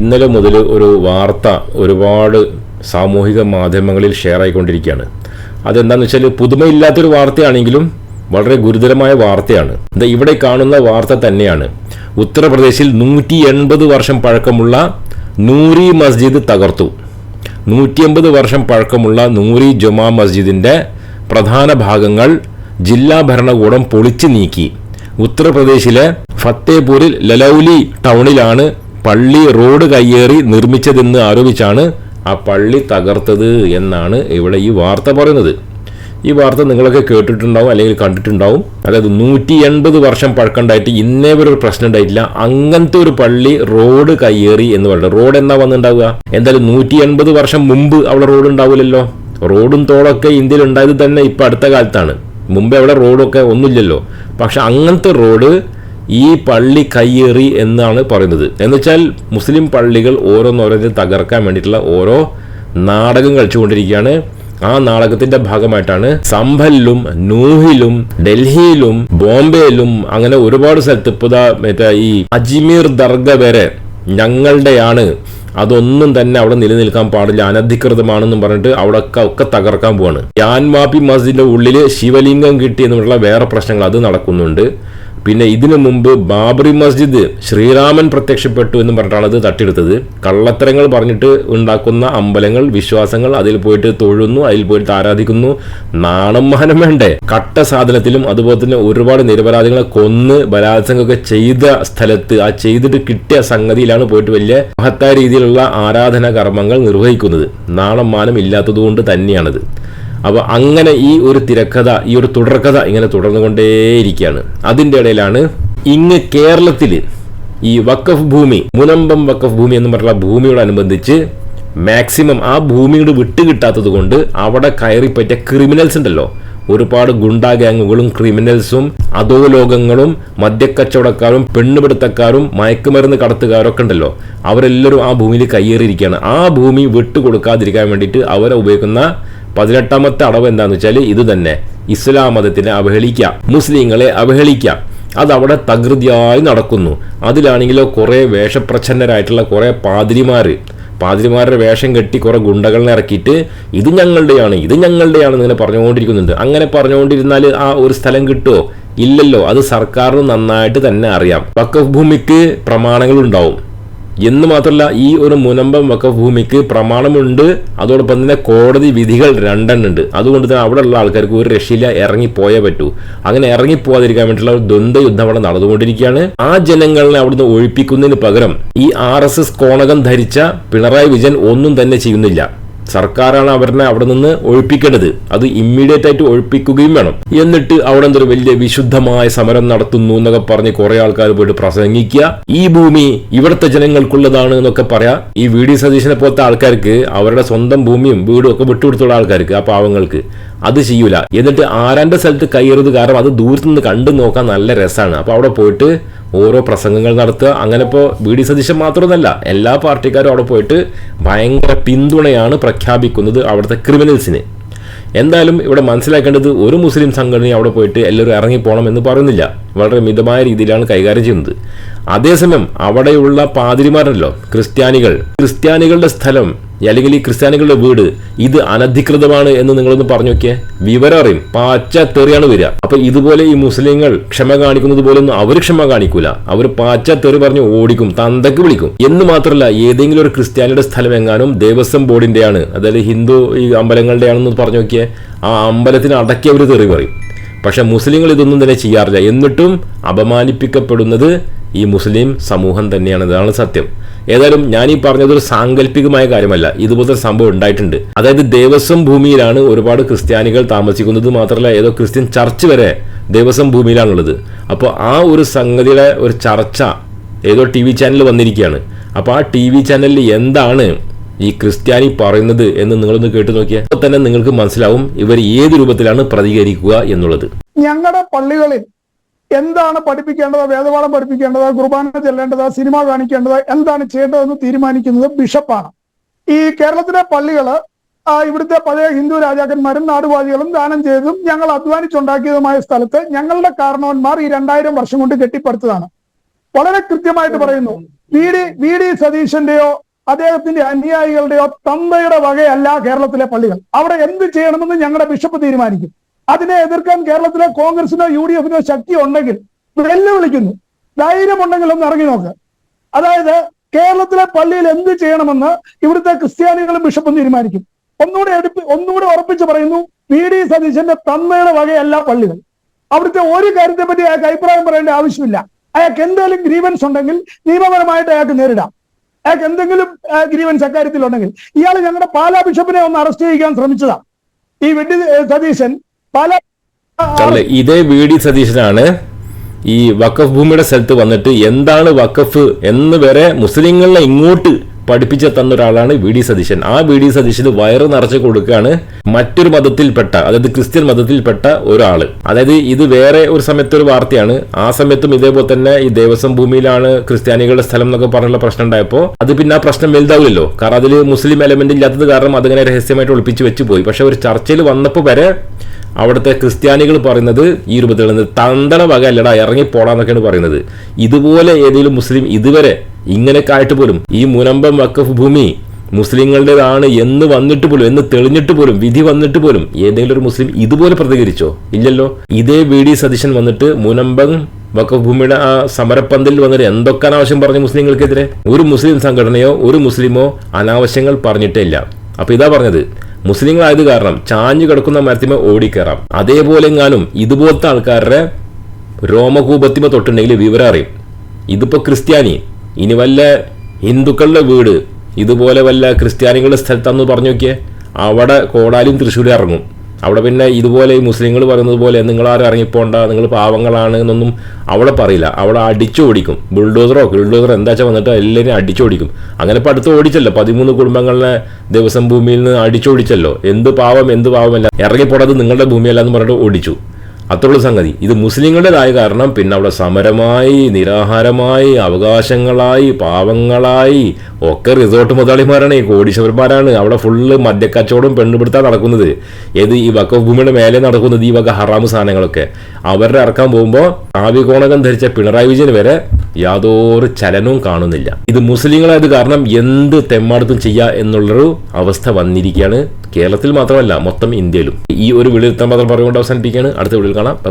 ഇന്നലെ മുതൽ ഒരു വാർത്ത ഒരുപാട് സാമൂഹിക മാധ്യമങ്ങളിൽ ഷെയർ ആയിക്കൊണ്ടിരിക്കുകയാണ്. അതെന്താണെന്ന് വെച്ചാൽ പുതുമയില്ലാത്തൊരു വാർത്തയാണെങ്കിലും വളരെ ഗുരുതരമായ വാർത്തയാണ്. ഇവിടെ കാണുന്ന വാർത്ത തന്നെയാണ്. ഉത്തർപ്രദേശിൽ നൂറ്റി എൺപത് വർഷം പഴക്കമുള്ള നൂറി മസ്ജിദ് തകർത്തു. നൂറ്റി എൺപത് വർഷം പഴക്കമുള്ള നൂറി ജുമാ മസ്ജിദിന്റെ പ്രധാന ഭാഗങ്ങൾ ജില്ലാ ഭരണകൂടം പൊളിച്ചു നീക്കി. ഉത്തർപ്രദേശിലെ ഫത്തേപൂരിൽ ലലൌലി ടൗണിലാണ് പള്ളി റോഡ് കയ്യേറി നിർമ്മിച്ചതെന്ന് ആരോപിച്ചാണ് ആ പള്ളി തകർത്തത് എന്നാണ് ഇവിടെ ഈ വാർത്ത പറയുന്നത്. ഈ വാർത്ത നിങ്ങളൊക്കെ കേട്ടിട്ടുണ്ടാവും അല്ലെങ്കിൽ കണ്ടിട്ടുണ്ടാവും. അതായത് നൂറ്റി എൺപത് വർഷം പഴക്കമുണ്ടായിട്ട് ഇന്നേ വരെ ഒരു പ്രശ്നം ഉണ്ടായിട്ടില്ല. അങ്ങനത്തെ ഒരു പള്ളി റോഡ് കയ്യേറി എന്ന് പറയുന്നത്. റോഡ് എന്നാ വന്നിട്ടുണ്ടാവുക? എന്തായാലും നൂറ്റി എൺപത് വർഷം മുമ്പ് അവിടെ റോഡ് ഉണ്ടാവില്ലല്ലോ. റോഡും തോളൊക്കെ ഇന്ത്യയിൽ ഉണ്ടായത് തന്നെ ഇപ്പൊ അടുത്ത കാലത്താണ്. മുമ്പ് അവിടെ റോഡൊക്കെ ഒന്നുമില്ലല്ലോ. പക്ഷെ അങ്ങനത്തെ റോഡ് ഈ പള്ളി കയ്യേറി എന്നാണ് പറയുന്നത്. എന്നുവെച്ചാൽ മുസ്ലിം പള്ളികൾ ഓരോന്നോരോന്ന് തകർക്കാൻ വേണ്ടിയിട്ടുള്ള ഓരോ നാടകം കളിച്ചുകൊണ്ടിരിക്കുകയാണ്. ആ നാടകത്തിന്റെ ഭാഗമായിട്ടാണ് സംഭലിലും നൂഹിലും ഡൽഹിയിലും ബോംബെയിലും അങ്ങനെ ഒരുപാട് സ്ഥലത്ത് ഇപ്പോൾ മറ്റേ ഈ അജ്മീർ ദർഗ വരെ ഞങ്ങളുടെയാണ്. അതൊന്നും തന്നെ അവിടെ നിലനിൽക്കാൻ പാടില്ല. അനധികൃതമാണെന്നും പറഞ്ഞിട്ട് അവിടെ ഒക്കെ തകർക്കാൻ പോവാണ്. യാൻവാപ്പി മസ്ജിദിന്റെ ഉള്ളിൽ ശിവലിംഗം കിട്ടി എന്നുള്ള വേറെ പ്രശ്നങ്ങൾ അത് നടക്കുന്നുണ്ട്. പിന്നെ ഇതിനു മുമ്പ് ബാബറി മസ്ജിദ് ശ്രീരാമൻ പ്രത്യക്ഷപ്പെട്ടു എന്ന് പറഞ്ഞിട്ടാണ് അത് തട്ടിയെടുത്തത്. കള്ളത്തരങ്ങൾ പറഞ്ഞിട്ട് ഉണ്ടാക്കുന്ന അമ്പലങ്ങൾ വിശ്വാസങ്ങൾ അതിൽ പോയിട്ട് തൊഴുന്നു അതിൽ പോയിട്ട് ആരാധിക്കുന്നു. നാണം മഹനം വേണ്ടേ? കട്ട സാധനത്തിലും അതുപോലെ തന്നെ ഒരുപാട് നിരപരാധികളെ കൊന്ന് ബലാത്സംഗമൊക്കെ ചെയ്ത സ്ഥലത്ത് ആ ചെയ്തിട്ട് കിട്ടിയ സംഗതിയിലാണ് പോയിട്ട് വലിയ മഹത്തായ രീതിയിലുള്ള ആരാധനാ കർമ്മങ്ങൾ നിർവഹിക്കുന്നത്. നാണം മാനം ഇല്ലാത്തതുകൊണ്ട് തന്നെയാണത്. അപ്പോൾ അങ്ങനെ ഈ ഒരു തിരക്കഥ ഈ ഒരു തുടർക്കഥ ഇങ്ങനെ തുടർന്നുകൊണ്ടേയിരിക്കുകയാണ്. അതിന്റെ ഇടയിലാണ് ഇങ്ങ് കേരളത്തിൽ ഈ വക്കഫ് ഭൂമി മുനമ്പം വക്കഫ് ഭൂമി എന്ന് പറഞ്ഞുള്ള ഭൂമിയോടനുബന്ധിച്ച് മാക്സിമം ആ ഭൂമിയോട് വിട്ടുകിട്ടാത്തത് കൊണ്ട് അവിടെ കയറിപ്പറ്റിയ ക്രിമിനൽസ് ഉണ്ടല്ലോ. ഒരുപാട് ഗുണ്ടാ ഗ്യാങ്ങുകളും ക്രിമിനൽസും അധോലോകങ്ങളും മദ്യക്കച്ചവടക്കാരും പെണ്ണുപിടുത്തക്കാരും മയക്കുമരുന്ന് കടത്തുകാരൊക്കെ ഉണ്ടല്ലോ. അവരെല്ലാവരും ആ ഭൂമിയിൽ കയ്യേറിയിരിക്കുകയാണ്. ആ ഭൂമി വിട്ടുകൊടുക്കാതിരിക്കാൻ വേണ്ടിയിട്ട് അവരെ ഉപയോഗിക്കുന്ന പതിനെട്ടാമത്തെ അടവ് എന്താന്ന് വെച്ചാൽ ഇത് തന്നെ. ഇസ്ലാം മതത്തിനെ അവഹേളിക്കാം മുസ്ലിങ്ങളെ അവഹേളിക്കാം അതവിടെ തകൃതിയായി നടക്കുന്നു. അതിലാണെങ്കിലോ കുറേ വേഷപ്രച്ഛന്നരായിട്ടുള്ള കുറേ പാതിരിമാര്. പാതിരിമാരുടെ വേഷം കെട്ടി കുറേ ഗുണ്ടകളെ ഇറക്കിയിട്ട് ഇത് ഞങ്ങളുടെയാണ് ഇത് ഞങ്ങളുടെയാണ് ഇങ്ങനെ പറഞ്ഞുകൊണ്ടിരിക്കുന്നുണ്ട്. അങ്ങനെ പറഞ്ഞുകൊണ്ടിരുന്നാൽ ആ ഒരു സ്ഥലം കിട്ടുമോ ഇല്ലല്ലോ. അത് സർക്കാരിന് നന്നായിട്ട് തന്നെ അറിയാം. വക്കഫ് ഭൂമിക്ക് പ്രമാണങ്ങൾ ഉണ്ടാവും എന്ന് മാത്രമല്ല ഈ ഒരു മുനമ്പം വക്കഫ് ഭൂമിക്ക് പ്രമാണമുണ്ട്. അതോടൊപ്പം തന്നെ കോടതി വിധികൾ രണ്ടെണ്ണുണ്ട്. അതുകൊണ്ട് തന്നെ അവിടെയുള്ള ആൾക്കാർക്ക് ഒരു രക്ഷയില്ല ഇറങ്ങിപ്പോയേ പറ്റൂ. അങ്ങനെ ഇറങ്ങിപ്പോകാതിരിക്കാൻ വേണ്ടിയിട്ടുള്ള ഒരു ദ്വന്ദ്വ യുദ്ധം അവിടെ നടന്നുകൊണ്ടിരിക്കുകയാണ്. ആ ജനങ്ങളെ അവിടുന്ന് ഒഴിപ്പിക്കുന്നതിന് പകരം ഈ ആർ കോണകം ധരിച്ച പിണറായി വിജയൻ ഒന്നും തന്നെ ചെയ്യുന്നില്ല. സർക്കാരാണ് അവരെ അവിടെ നിന്ന് ഒഴിപ്പിക്കേണ്ടത്. അത് ഇമ്മീഡിയറ്റ് ആയിട്ട് ഒഴിപ്പിക്കുകയും വേണം. എന്നിട്ട് അവിടെ എന്തൊരു വലിയ വിശുദ്ധമായ സമരം നടത്തുന്നു എന്നൊക്കെ പറഞ്ഞ് കുറെ ആൾക്കാർ പോയിട്ട് പ്രസംഗിക്കുക. ഈ ഭൂമി ഇവിടുത്തെ ജനങ്ങൾക്കുള്ളതാണ് എന്നൊക്കെ പറയാ. ഈ വി ഡി സതീശനെ പോലത്തെ ആൾക്കാർക്ക് അവരുടെ സ്വന്തം ഭൂമിയും വീടും ഒക്കെ വിട്ടുകൊടുത്തുള്ള ആൾക്കാർക്ക് ആ പാവങ്ങൾക്ക് അത് ചെയ്യൂല. എന്നിട്ട് ആരാന്റെ സ്ഥലത്ത് കയറുന്നത് കാരണം അത് ദൂരത്ത് നിന്ന് കണ്ടു നോക്കാൻ നല്ല രസമാണ് അപ്പോൾ അവിടെ പോയിട്ട് ഓരോ പ്രസംഗങ്ങൾ നടത്തുക. അങ്ങനെ ഇപ്പോൾ വി ഡി സതീശൻ മാത്രമൊന്നല്ല എല്ലാ പാർട്ടിക്കാരും അവിടെ പോയിട്ട് ഭയങ്കര പിന്തുണയാണ് പ്രഖ്യാപിക്കുന്നത് അവിടുത്തെ ക്രിമിനൽസിന്. എന്തായാലും ഇവിടെ മനസ്സിലാക്കേണ്ടത് ഒരു മുസ്ലിം സംഘടനയും അവിടെ പോയിട്ട് എല്ലാവരും ഇറങ്ങിപ്പോണം എന്ന് പറയുന്നില്ല. വളരെ മിതമായ രീതിയിലാണ് കൈകാര്യം ചെയ്യുന്നത്. അതേസമയം അവിടെയുള്ള പാതിരിമാരല്ലോ ക്രിസ്ത്യാനികൾ. ക്രിസ്ത്യാനികളുടെ സ്ഥലം അല്ലെങ്കിൽ ഈ ക്രിസ്ത്യാനികളുടെ വീട് ഇത് അനധികൃതമാണ് എന്ന് നിങ്ങളൊന്ന് പറഞ്ഞു നോക്കിയേ. വിവരം അറിയും. പാച്ച തെറിയാണ് വരിക. അപ്പൊ ഇതുപോലെ ഈ മുസ്ലിങ്ങൾ ക്ഷമ കാണിക്കുന്നത് പോലൊന്നും അവർ ക്ഷമ കാണിക്കൂല. അവർ പാച്ച തെറി പറഞ്ഞ് ഓടിക്കും തന്തക്ക് വിളിക്കും. എന്ന് മാത്രമല്ല ഏതെങ്കിലും ഒരു ക്രിസ്ത്യാനിയുടെ സ്ഥലം എങ്ങാനും ദേവസ്വം ബോർഡിന്റെയാണ് അതായത് ഹിന്ദു ഈ അമ്പലങ്ങളുടെയാണെന്ന് പറഞ്ഞു നോക്കിയേ ആ അമ്പലത്തിന് അടക്കി അവർ തെറി പറയും. പക്ഷെ മുസ്ലിങ്ങൾ ഇതൊന്നും തന്നെ ചെയ്യാറില്ല. എന്നിട്ടും അപമാനിപ്പിക്കപ്പെടുന്നത് ഈ മുസ്ലിം സമൂഹം തന്നെയാണ്. ഇതാണ് സത്യം. ഏതായാലും ഞാൻ ഈ പറഞ്ഞത് ഒരു സാങ്കല്പികമായ കാര്യമല്ല. ഇതുപോലത്തെ സംഭവം ഉണ്ടായിട്ടുണ്ട്. അതായത് ദേവസ്വം ഭൂമിയിലാണ് ഒരുപാട് ക്രിസ്ത്യാനികൾ താമസിക്കുന്നത്. മാത്രമല്ല ഏതോ ക്രിസ്ത്യൻ ചർച്ച് വരെ ദേവസ്വം ഭൂമിയിലാണുള്ളത്. അപ്പോൾ ആ ഒരു സംഗതിയുടെ ഒരു ചർച്ച ഏതോ ടി വി ചാനൽ വന്നിരിക്കുകയാണ്. അപ്പോൾ ആ ടി വി ചാനലിൽ എന്താണ് ഈ ക്രിസ്ത്യാനി പറയുന്നത് എന്ന് നിങ്ങളൊന്ന് കേട്ടു നോക്കിയാൽ അപ്പോൾ തന്നെ നിങ്ങൾക്ക് മനസ്സിലാവും ഇവർ ഏത് രൂപത്തിലാണ് പ്രതികരിക്കുക എന്നുള്ളത്. ഞങ്ങളുടെ പള്ളികളിൽ എന്താണ് പഠിപ്പിക്കേണ്ടത്? വേദപാഠം പഠിപ്പിക്കേണ്ടത്? കുർബാന ചെല്ലേണ്ടത്? സിനിമ കാണിക്കേണ്ടത്? എന്താണ് ചെയ്യേണ്ടതെന്ന് തീരുമാനിക്കുന്നത് ബിഷപ്പാണ്. ഈ കേരളത്തിലെ പള്ളികൾ ഇവിടുത്തെ പഴയ ഹിന്ദു രാജാക്കന്മാരും നാടുവാദികളും ദാനം ചെയ്തതും ഞങ്ങൾ അധ്വാനിച്ചുണ്ടാക്കിയതുമായ സ്ഥലത്ത് ഞങ്ങളുടെ കാരണവന്മാർ ഈ രണ്ടായിരം വർഷം കൊണ്ട് കെട്ടിപ്പടുത്തതാണ്. വളരെ കൃത്യമായിട്ട് പറയുന്നു. വി ഡി വി ഡി സതീശന്റെയോ അദ്ദേഹത്തിന്റെ അനുയായികളുടെയോ തന്തയുടെ വകയല്ല കേരളത്തിലെ പള്ളികൾ. അവിടെ എന്ത് ചെയ്യണമെന്ന് ഞങ്ങളുടെ ബിഷപ്പ് തീരുമാനിക്കും. അതിനെ എതിർക്കാൻ കേരളത്തിലെ കോൺഗ്രസിനോ യു ഡി എഫിനോ ശക്തി ഉണ്ടെങ്കിൽ വെല്ലുവിളിക്കുന്നു. ധൈര്യമുണ്ടെങ്കിൽ ഒന്ന് ഇറങ്ങി നോക്ക്. അതായത് കേരളത്തിലെ പള്ളിയിൽ എന്ത് ചെയ്യണമെന്ന് ഇവിടുത്തെ ക്രിസ്ത്യാനികളും ബിഷപ്പും തീരുമാനിക്കും. ഒന്നുകൂടെ എടുപ്പ് ഒന്നുകൂടെ ഉറപ്പിച്ച് പറയുന്നു വി. ഡി. സതീശന്റെ തന്നയുടെ വകയല്ല പള്ളികൾ. അവിടുത്തെ ഒരു കാര്യത്തെ പറ്റി അയാൾക്ക് അഭിപ്രായം പറയേണ്ട ആവശ്യമില്ല. അയാൾക്ക് എന്തെങ്കിലും ഗ്രീവൻസ് ഉണ്ടെങ്കിൽ നിയമപരമായിട്ട് അയാൾക്ക് നേരിടാം. അയാൾക്ക് എന്തെങ്കിലും ഗ്രീവൻസ് അക്കാര്യത്തിൽ ഉണ്ടെങ്കിൽ ഇയാൾ ഞങ്ങളുടെ പാലാ ബിഷപ്പിനെ ഒന്ന് അറസ്റ്റ് ചെയ്യാൻ ശ്രമിച്ചതാണ് ഈ വെഡ്ഡി സതീശൻ പാലാ ഇതേ വി ഡി സതീശനാണ് ഈ വഖഫ് ഭൂമിയുടെ സ്ഥലത്ത് വന്നിട്ട് എന്താണ് വഖഫ് എന്ന് വരെ മുസ്ലിങ്ങളെ ഇങ്ങോട്ട് പഠിപ്പിച്ച തന്ന ഒരാളാണ് വി ഡി സതീശൻ. ആ വി ഡി സതീശന് വയറ് നിറച്ച് കൊടുക്കുകയാണ് മറ്റൊരു മതത്തിൽപ്പെട്ട അതായത് ക്രിസ്ത്യൻ മതത്തിൽപ്പെട്ട ഒരാൾ. അതായത് ഇത് വേറെ ഒരു സമയത്ത് ഒരു വാർത്തയാണ്. ആ സമയത്തും ഇതേപോലെ തന്നെ ഈ ദേവസ്വം ഭൂമിയിലാണ് ക്രിസ്ത്യാനികളുടെ സ്ഥലം എന്നൊക്കെ പറഞ്ഞുള്ള പ്രശ്നം ഉണ്ടായപ്പോൾ അത് പിന്നെ ആ പ്രശ്നം വലുതാവില്ലല്ലോ. കാരണം അതിൽ മുസ്ലിം എലമെന്റ് ഇല്ലാത്തത് കാരണം അതിങ്ങനെ രഹസ്യമായിട്ട് ഒളിപ്പിച്ച് വെച്ച് പോയി. പക്ഷെ ഒരു ചർച്ചയിൽ വന്നപ്പോൾ വരെ അവിടുത്തെ ക്രിസ്ത്യാനികൾ പറയുന്നത് ഈ രൂപത്തിൽ തന്തണ വക അല്ലടാ ഇറങ്ങി പോടാന്നൊക്കെയാണ് പറയുന്നത്. ഇതുപോലെ ഏതെങ്കിലും മുസ്ലിം ഇതുവരെ ഇങ്ങനെയൊക്കെ ആയിട്ട് പോലും ഈ മുനമ്പം വക്കഫ് ഭൂമി മുസ്ലിങ്ങളുടേതാണ് എന്ന് വന്നിട്ട് പോലും എന്ന് തെളിഞ്ഞിട്ട് പോലും വിധി വന്നിട്ട് പോലും ഏതെങ്കിലും ഒരു മുസ്ലിം ഇതുപോലെ പ്രതികരിച്ചോ? ഇല്ലല്ലോ. ഇതേ വി ഡി സതീശൻ വന്നിട്ട് മുനമ്പം വക്കഫ് ഭൂമിയുടെ ആ സമരപ്പന്തലിൽ വന്നിട്ട് എന്തൊക്കെ അനാവശ്യം പറഞ്ഞു മുസ്ലിങ്ങൾക്കെതിരെ? ഒരു മുസ്ലിം സംഘടനയോ ഒരു മുസ്ലിമോ അനാവശ്യങ്ങൾ പറഞ്ഞിട്ടേ ഇല്ല. അപ്പൊ ഇതാ പറഞ്ഞത്. മുസ്ലിങ്ങളായത് കാരണം ചാഞ്ഞു കിടക്കുന്ന മരത്തിമ ഓടിക്കയറാം. അതേപോലെ എങ്ങാനും ഇതുപോലത്തെ ആൾക്കാരുടെ രോമകൂപത്തിമ തൊട്ടുണ്ടെങ്കിൽ വിവരം അറിയും. ഇതിപ്പോൾ ക്രിസ്ത്യാനി ഇനി വല്ല ഹിന്ദുക്കളുടെ വീട് ഇതുപോലെ വല്ല ക്രിസ്ത്യാനികളുടെ സ്ഥലത്താന്ന് പറഞ്ഞു നോക്കിയേ അവിടെ കോടാലിയും തൃശ്ശൂരും ഇറങ്ങും. അവിടെ പിന്നെ ഇതുപോലെ ഈ മുസ്ലിങ്ങൾ പറയുന്നത് പോലെ നിങ്ങളാരും ഇറങ്ങിപ്പോണ്ട നിങ്ങൾ പാവങ്ങളാണ് എന്നൊന്നും അവിടെ പറയില്ല. അവിടെ അടിച്ചു ഓടിക്കും. ബുൾഡോസറോ ബുൾഡോസറോ എന്താ വെച്ചാൽ വന്നിട്ട് എല്ലാവരും അടിച്ചു ഓടിക്കും. അങ്ങനെ ഇപ്പം അടുത്ത് ഓടിച്ചല്ലോ. പതിമൂന്ന് കുടുംബങ്ങളെ ദിവസം ഭൂമിയിൽ നിന്ന് അടിച്ചോടിച്ചല്ലോ എന്ത് പാവം എന്ത് പാവമല്ല. ഇറങ്ങിപ്പോടാത് നിങ്ങളുടെ ഭൂമിയല്ല എന്ന് പറഞ്ഞിട്ട് ഓടിച്ചു. അത്രയുള്ള സംഗതി. ഇത് മുസ്ലിങ്ങളുടേതായ കാരണം പിന്നെ അവിടെ സമരമായി നിരാഹാരമായി അവകാശങ്ങളായി പാവങ്ങളായി ഒക്കെ റിസോർട്ട് മുതലാളിമാരാണ് ഈ കോടീശ്വരന്മാരാണ്. അവിടെ ഫുള്ള് മദ്യക്കച്ചവടം പെണ്ണുപിടുത്താൻ നടക്കുന്നത്. ഏത് ഈ വക്കഭൂമിയുടെ മേലെ നടക്കുന്നത് ഈ വക ഹറാമ് സാധനങ്ങളൊക്കെ. അവരുടെ ഇറക്കാൻ പോകുമ്പോൾ ആവികോണകം ധരിച്ച പിണറായി വിജയൻ വരെ യാതൊരു ചലനവും കാണുന്നില്ല. ഇത് മുസ്ലിങ്ങളായത് കാരണം എന്ത് തെമ്മാടത്തും ചെയ്യുക എന്നുള്ളൊരു അവസ്ഥ വന്നിരിക്കുകയാണ് കേരളത്തിൽ മാത്രമല്ല മൊത്തം ഇന്ത്യയിലും. ഈ ഒരു വിളിയിൽ മാത്രം പറഞ്ഞുകൊണ്ട് അവസാനിപ്പിക്കുകയാണ്. അടുത്ത വീഡിയോയിൽ കാണാം. ബൈ